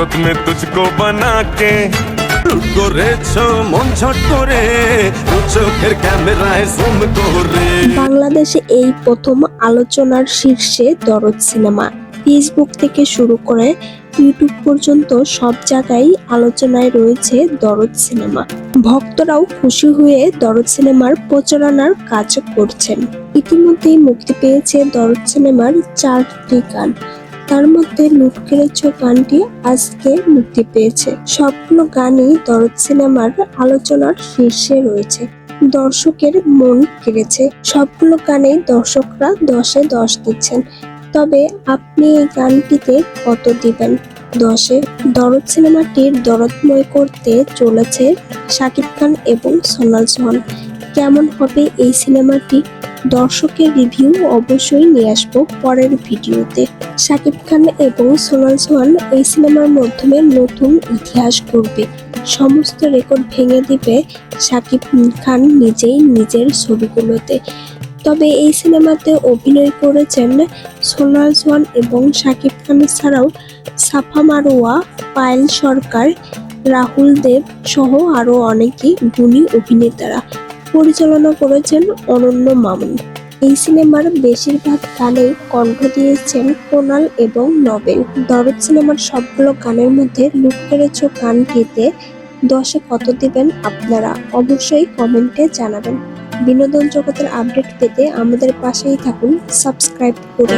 फुर्सत में तुझको बना के করেছো মন ঝট করে দু চোখের ক্যামেরায় জুম করে বাংলাদেশে এই প্রথম আলোচনার শীর্ষে দরদ সিনেমা ফেসবুক থেকে শুরু করে ইউটিউব পর্যন্ত সব জায়গায় আলোচনায় রয়েছে দরদ সিনেমা ভক্তরাও খুশি হয়ে দরদ সিনেমার প্রচারণার কাজ করছেন ইতিমধ্যেই মুক্তি পেয়েছে দরদ সিনেমার চারটি গান তার মধ্যে কেড়েছ গানটি, আজকে মুক্তি পেয়েছে। সবগুলো গানই দরদ সিনেমার আলোচনার শীর্ষে রয়েছে। দর্শকের মন কেড়েছে। সবগুলো গানেই দর্শকরা দশে দশ দিচ্ছেন। তবে আপনি এই গানটিতে কত দিবেন? দশে। দরদ সিনেমাটির দরদময় করতে চলেছে শাকিব খান এবং সোনাল সোহান। কেমন হবে এই সিনেমাটি? দর্শকের রিভিউ অবশ্যই নিয়ে আসব পরের ভিডিওতে। শাকিব খান এবং সোনাল সোহান এই সিনেমার মাধ্যমে নতুন ইতিহাস গড়বে। সমস্ত রেকর্ড ভেঙে দিবে শাকিব খান নিজেই নিজের ছবিগুলোতে। তবে এই সিনেমাতে অভিনয় করেছেন সোনাল সোহান এবং শাকিব খান ছাড়াও সাফা মারোয়া, পায়েল সরকার, রাহুল দেব সহ আরও অনেকেই গুণী অভিনেতারা। পরিচালনা করেছেন অনন্য মামুন। এই সিনেমার বেশিরভাগ গানে কণ্ঠ দিয়েছেন কোনাল এবং নবেল দরদ সিনেমার সবগুলো গানের মধ্যে লুক করেছ গানটিতে দশে কত দেবেন আপনারা? অবশ্যই কমেন্টে জানাবেন। বিনোদন জগতের আপডেট পেতে আমাদের পাশেই থাকুন, সাবস্ক্রাইব করে।